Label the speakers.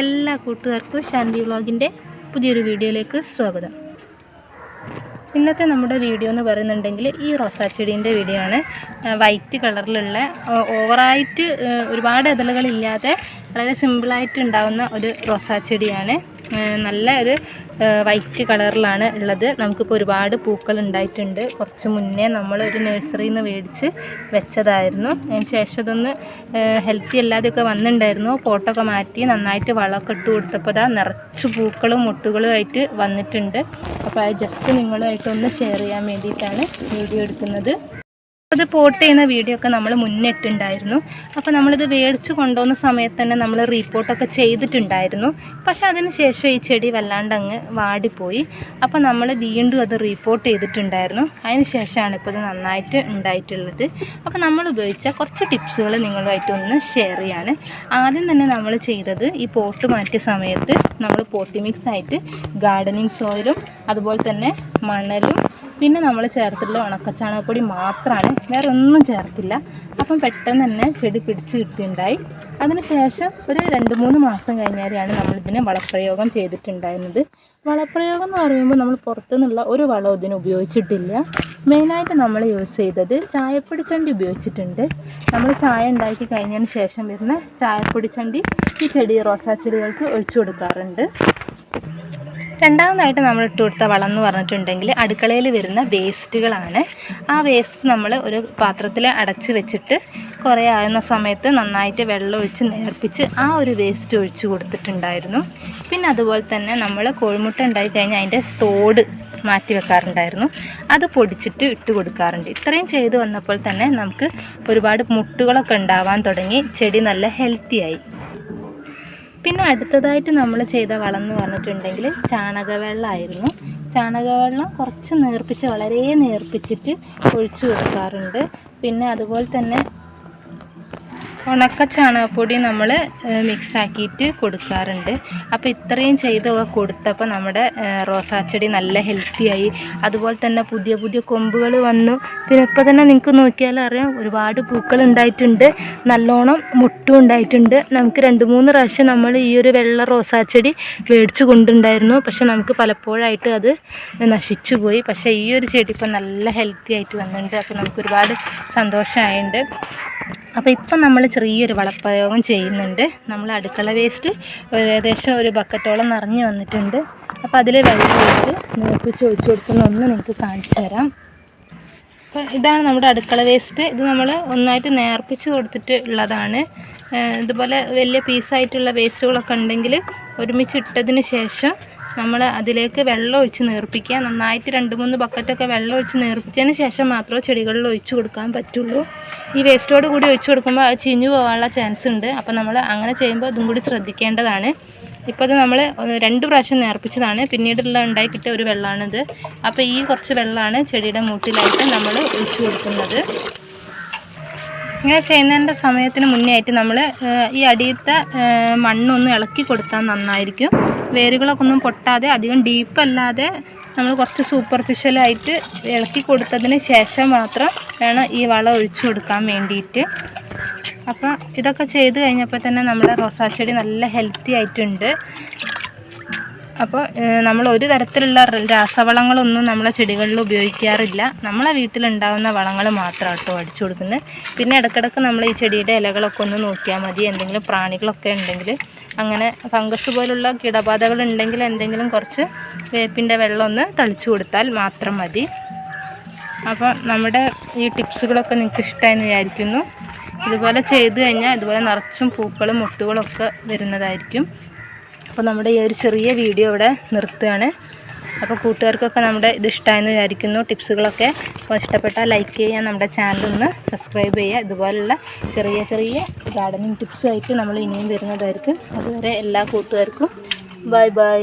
Speaker 1: എല്ലാ കൂട്ടുകാർക്കും ശാന്തി വ്ളോഗിന്റെ പുതിയൊരു വീഡിയോയിലേക്ക് സ്വാഗതം. ഇന്നത്തെ നമ്മുടെ വീഡിയോ എന്ന് പറയുന്നുണ്ടെങ്കിൽ ഈ റോസാ ചെടീന്റെ വീഡിയോ ആണ്. വൈറ്റ് കളറിലുള്ള ഓവറായിട്ട് ഒരുപാട് ഇതളുകളില്ലാതെ വളരെ സിമ്പിളായിട്ട് ഉണ്ടാകുന്ന ഒരു റോസാ ചെടിയാണ്. നല്ല ഒരു വൈറ്റ് കളറിലാണ് ഉള്ളത്. നമുക്കിപ്പോൾ ഒരുപാട് പൂക്കൾ ഉണ്ടായിട്ടുണ്ട്. കുറച്ച് മുന്നേ നമ്മൾ ഒരു നഴ്സറിയിൽ നിന്ന് മേടിച്ച് വെച്ചതായിരുന്നു. അതിന് ശേഷം ഇതൊന്ന് ഹെൽത്തി അല്ലാതെയൊക്കെ വന്നിട്ടുണ്ടായിരുന്നു. പോട്ടൊക്കെ മാറ്റി നന്നായിട്ട് വളമൊക്കെ ഇട്ട് കൊടുത്തപ്പോൾ ഇതാ നിറച്ച് പൂക്കളും മുട്ടുകളും ആയിട്ട് വന്നിട്ടുണ്ട്. അപ്പോൾ അത് ജസ്റ്റ് നിങ്ങളുമായിട്ടൊന്ന് ഷെയർ ചെയ്യാൻ വേണ്ടിയിട്ടാണ് വീഡിയോ എടുക്കുന്നത്. അത് പോട്ട് ചെയ്യുന്ന വീഡിയോ ഒക്കെ നമ്മൾ മുന്നിട്ടുണ്ടായിരുന്നു. അപ്പോൾ നമ്മളിത് മേടിച്ചു കൊണ്ടുപോകുന്ന സമയത്ത് തന്നെ നമ്മൾ റിപ്പോർട്ടൊക്കെ ചെയ്തിട്ടുണ്ടായിരുന്നു. പക്ഷെ അതിന് ശേഷം ഈ ചെടി വല്ലാണ്ട് അങ്ങ് വാടിപ്പോയി. അപ്പോൾ നമ്മൾ വീണ്ടും അത് റിപ്പോർട്ട് ചെയ്തിട്ടുണ്ടായിരുന്നു. അതിന് ശേഷമാണ് ഇപ്പോൾ ഇത് നന്നായിട്ട് ഉണ്ടായിട്ടുള്ളത്. അപ്പോൾ നമ്മൾ ഉപയോഗിച്ച കുറച്ച് ടിപ്സുകൾ നിങ്ങളുമായിട്ട് ഒന്ന് ഷെയർ ചെയ്യാണ്. ആദ്യം തന്നെ നമ്മൾ ചെയ്തത് ഈ പോട്ട് മാറ്റിയ സമയത്ത് നമ്മൾ പോട്ടി മിക്സ് ആയിട്ട് ഗാർഡനിങ് സോയിലും അതുപോലെ തന്നെ മണലും പിന്നെ നമ്മൾ ചേർത്തിട്ടുള്ള ഉണക്കച്ചാണകപ്പൊടി മാത്രമാണ് വേറെ ഒന്നും ചേർത്തില്ല. അപ്പം പെട്ടെന്ന് തന്നെ ചെടി പിടിച്ച് കിട്ടിയിട്ടുണ്ടായി. അതിനുശേഷം ഒരു രണ്ട് മൂന്ന് മാസം കഴിഞ്ഞാലാണ് നമ്മളിതിന് വളപ്രയോഗം ചെയ്തിട്ടുണ്ടായിരുന്നത്. വളപ്രയോഗം എന്ന് പറയുമ്പോൾ നമ്മൾ പുറത്തുനിന്നുള്ള ഒരു വളവും ഇതിന് ഉപയോഗിച്ചിട്ടില്ല. മെയിനായിട്ട് നമ്മൾ യൂസ് ചെയ്തത് ചായപ്പൊടി ചണ്ടി ഉപയോഗിച്ചിട്ടുണ്ട്. നമ്മൾ ചായ ഉണ്ടാക്കി കഴിഞ്ഞതിന് ശേഷം വരുന്ന ചായപ്പൊടി ചണ്ടി ഈ ചെടി റോസാ ചെടികൾക്ക് ഒഴിച്ചു കൊടുക്കാറുണ്ട്. രണ്ടാമതായിട്ട് നമ്മൾ ഇട്ട് കൊടുത്ത വളം എന്ന് പറഞ്ഞിട്ടുണ്ടെങ്കിൽ അടുക്കളയിൽ വരുന്ന വേസ്റ്റുകളാണ്. ആ വേസ്റ്റ് നമ്മൾ ഒരു പാത്രത്തിൽ അടച്ച് വെച്ചിട്ട് കുറേ ആകുന്ന സമയത്ത് നന്നായിട്ട് വെള്ളം ഒഴിച്ച് നേർപ്പിച്ച് ആ ഒരു വേസ്റ്റ് ഒഴിച്ചു കൊടുത്തിട്ടുണ്ടായിരുന്നു. പിന്നെ അതുപോലെ തന്നെ നമ്മൾ കോഴിമുട്ട ഉണ്ടായി കഴിഞ്ഞാൽ അതിന്റെ തോട് മാറ്റി വെക്കാറുണ്ടായിരുന്നു. അത് പൊടിച്ചിട്ട് ഇട്ട് കൊടുക്കാറുണ്ട്. ഇത്രയും ചെയ്തു വന്നപ്പോൾ തന്നെ നമുക്ക് ഒരുപാട് മുട്ടുകളൊക്കെ ഉണ്ടാവാൻ തുടങ്ങി. ചെടി നല്ല ഹെൽത്തിയായി പിന്നെ അടുത്തതായിട്ട് നമ്മൾ ചെയ്ത വളം എന്ന് പറഞ്ഞിട്ടുണ്ടെങ്കിൽ ചാണകവെള്ളമായിരുന്നു. ചാണകവെള്ളം കുറച്ച് നേർപ്പിച്ച് വളരെ നേർപ്പിച്ചിട്ട് ഒഴിച്ചു കൊടുക്കാറുണ്ട്. പിന്നെ അതുപോലെ തന്നെ ഉണക്ക ചാണകപ്പൊടി നമ്മൾ മിക്സാക്കിയിട്ട് കൊടുക്കാറുണ്ട്. അപ്പോൾ ഇത്രയും ചെയ്തൊക്കെ കൊടുത്തപ്പോൾ നമ്മുടെ റോസാച്ചെടി നല്ല ഹെൽത്തിയായി അതുപോലെ തന്നെ പുതിയ പുതിയ കൊമ്പുകൾ വന്നു. പിന്നെ ഇപ്പോൾ തന്നെ നിങ്ങൾക്ക് നോക്കിയാൽ അറിയാം ഒരുപാട് പൂക്കൾ ഉണ്ടായിട്ടുണ്ട്. നല്ലോണം മുട്ടും ഉണ്ടായിട്ടുണ്ട്. നമുക്ക് രണ്ട് മൂന്ന് പ്രാവശ്യം നമ്മൾ ഈ ഒരു വെള്ള റോസാച്ചെടി മേടിച്ചു കൊണ്ടുണ്ടായിരുന്നു. പക്ഷെ നമുക്ക് പലപ്പോഴായിട്ട് അത് നശിച്ചു പോയി. പക്ഷേ ഈ ഒരു ചെടി ഇപ്പം നല്ല ഹെൽത്തി ആയിട്ട് വന്നിട്ടുണ്ട്. അപ്പോൾ നമുക്ക് ഒരുപാട് സന്തോഷമായിട്ടുണ്ട് അപ്പോൾ ഇപ്പം നമ്മൾ ചെറിയൊരു വളപ്രയോഗം ചെയ്യുന്നുണ്ട്. നമ്മൾ അടുക്കള വേസ്റ്റ് ഏകദേശം ഒരു ബക്കറ്റോളം നിറഞ്ഞു വന്നിട്ടുണ്ട്. അപ്പോൾ അതിൽ വെള്ളം ഒഴിച്ച് നോക്കിച്ച് ഒഴിച്ച് കൊടുക്കുന്ന ഒന്ന് നിങ്ങൾക്ക് കാണിച്ചു തരാം. അപ്പോൾ ഇതാണ് നമ്മുടെ അടുക്കള വേസ്റ്റ്. ഇത് നമ്മൾ ഒന്നായിട്ട് നേർപ്പിച്ച് കൊടുത്തിട്ട് ഉള്ളതാണ്. ഇതുപോലെ വലിയ പീസായിട്ടുള്ള വേസ്റ്റുകളൊക്കെ ഉണ്ടെങ്കിൽ ഒരുമിച്ച് ഇട്ടതിന് ശേഷം നമ്മൾ അതിലേക്ക് വെള്ളം ഒഴിച്ച് നേർപ്പിക്കുക. നന്നായിട്ട് രണ്ട് മൂന്ന് ബക്കറ്റൊക്കെ വെള്ളം ഒഴിച്ച് നേർപ്പിച്ചതിന് ശേഷം മാത്രമേ ചെടികളിൽ ഒഴിച്ചു കൊടുക്കാൻ പറ്റുള്ളൂ. ഈ വേസ്റ്റോട് കൂടി ഒഴിച്ചു കൊടുക്കുമ്പോൾ അത് ചീഞ്ഞു പോകാനുള്ള ചാൻസ് ഉണ്ട്. അപ്പോൾ നമ്മൾ അങ്ങനെ ചെയ്യുമ്പോൾ അതും കൂടി ശ്രദ്ധിക്കേണ്ടതാണ്. ഇപ്പോൾ അത് നമ്മൾ രണ്ട് പ്രാവശ്യം നേർപ്പിച്ചതാണ്. പിന്നീടുള്ള ഉണ്ടായി കിട്ടിയ ഒരു വെള്ളമാണിത് അപ്പോൾ ഈ കുറച്ച് വെള്ളമാണ് ചെടിയുടെ മൂട്ടിലായിട്ട് നമ്മൾ ഒഴിച്ചു കൊടുക്കുന്നത്. ഇങ്ങനെ ചെയ്യുന്നതിന്റെ സമയത്തിന് മുന്നേ ആയിട്ട് നമ്മൾ ഈ അടിയത്തെ മണ്ണൊന്ന് ഇളക്കി കൊടുത്താൽ നന്നായിരിക്കും. വേരുകളൊക്കെ ഒന്നും പൊട്ടാതെ അധികം ഡീപ്പല്ലാതെ നമ്മൾ കുറച്ച് സൂപ്പർഫിഷ്യലായിട്ട് ഇളക്കി കൊടുത്തതിന് ശേഷം മാത്രം വേണം ഈ വളം ഒഴിച്ചു കൊടുക്കാൻ വേണ്ടിയിട്ട്. അപ്പം ഇതൊക്കെ ചെയ്ത് കഴിഞ്ഞപ്പോൾ തന്നെ നമ്മുടെ റോസാച്ചെടി നല്ല ഹെൽത്തി ആയിട്ടുണ്ട്. അപ്പോൾ നമ്മൾ ഒരു തരത്തിലുള്ള രാസവളങ്ങളൊന്നും നമ്മളെ ചെടികളിൽ ഉപയോഗിക്കാറില്ല. നമ്മളെ വീട്ടിലുണ്ടാകുന്ന വളങ്ങൾ മാത്രം കേട്ടോ അടിച്ചു കൊടുക്കുന്നത് പിന്നെ ഇടയ്ക്കിടയ്ക്ക് നമ്മൾ ഈ ചെടിയുടെ ഇലകളൊക്കെ ഒന്ന് നോക്കിയാൽ മതി. എന്തെങ്കിലും പ്രാണികളൊക്കെ ഉണ്ടെങ്കിൽ. അങ്ങനെ ഫംഗസ് പോലുള്ള കീടബാധകൾ ഉണ്ടെങ്കിൽ എന്തെങ്കിലും കുറച്ച് വേപ്പിന്റെ വെള്ളം ഒന്ന് തളിച്ചു കൊടുത്താൽ മാത്രം മതി. അപ്പോൾ നമ്മുടെ ഈ ടിപ്സുകളൊക്കെ നിങ്ങൾക്ക് ഇഷ്ടമായെന്ന് വിചാരിക്കുന്നു. ഇതുപോലെ ചെയ്തു കഴിഞ്ഞാൽ ഇതുപോലെ നിറച്ചും പൂക്കളും മുട്ടുകളൊക്കെ വരുന്നതായിരിക്കും. അപ്പോൾ നമ്മുടെ ഈ ഒരു ചെറിയ വീഡിയോ ഇവിടെ നിർത്തുകയാണ്. അപ്പോൾ കൂട്ടുകാർക്കൊക്കെ നമ്മുടെ ഇത് ഇഷ്ടമായെന്ന് വിചാരിക്കുന്നു. ടിപ്സുകളൊക്കെ അപ്പോൾ ഇഷ്ടപ്പെട്ടാൽ ലൈക്ക് ചെയ്യുക നമ്മുടെ ചാനൽ ഒന്ന് സബ്സ്ക്രൈബ് ചെയ്യുക. ഇതുപോലുള്ള ചെറിയ ചെറിയ ഗാർഡനിങ് ടിപ്സുമായിട്ട് നമ്മൾ ഇനിയും വരുന്നതായിരിക്കും. അതുവരെ എല്ലാ കൂട്ടുകാർക്കും ബൈ ബൈ.